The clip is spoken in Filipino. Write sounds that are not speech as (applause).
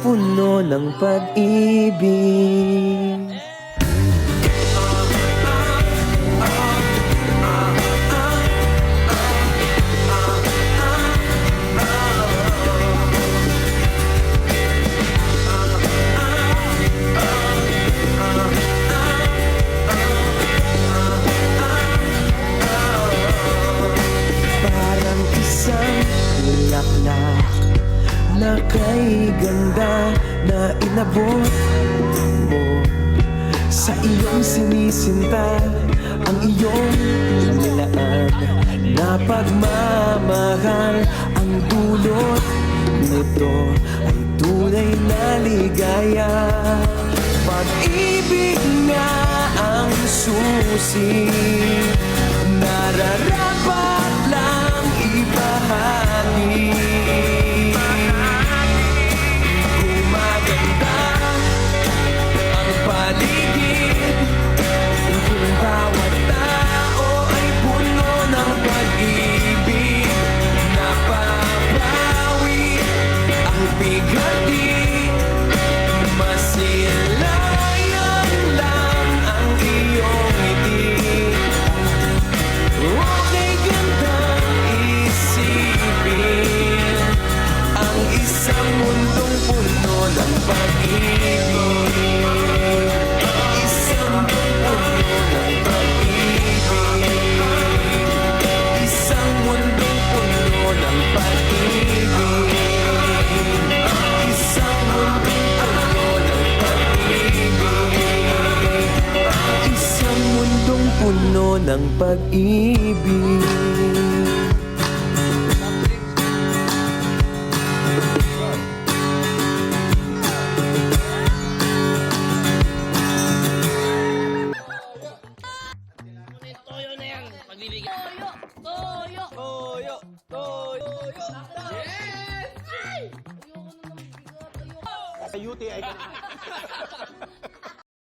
puno ng pag-ibig. Parang isang bulaklak Na kay ganda na inabot mo. Sa iyong sinisinta Ang iyong nilaan Na pagmamahal Ang dulot nito Ay tunay na ligaya. Pag-ibig nga ang susi Nararapat Toyo! Toyo! Yes! Ay! (laughs)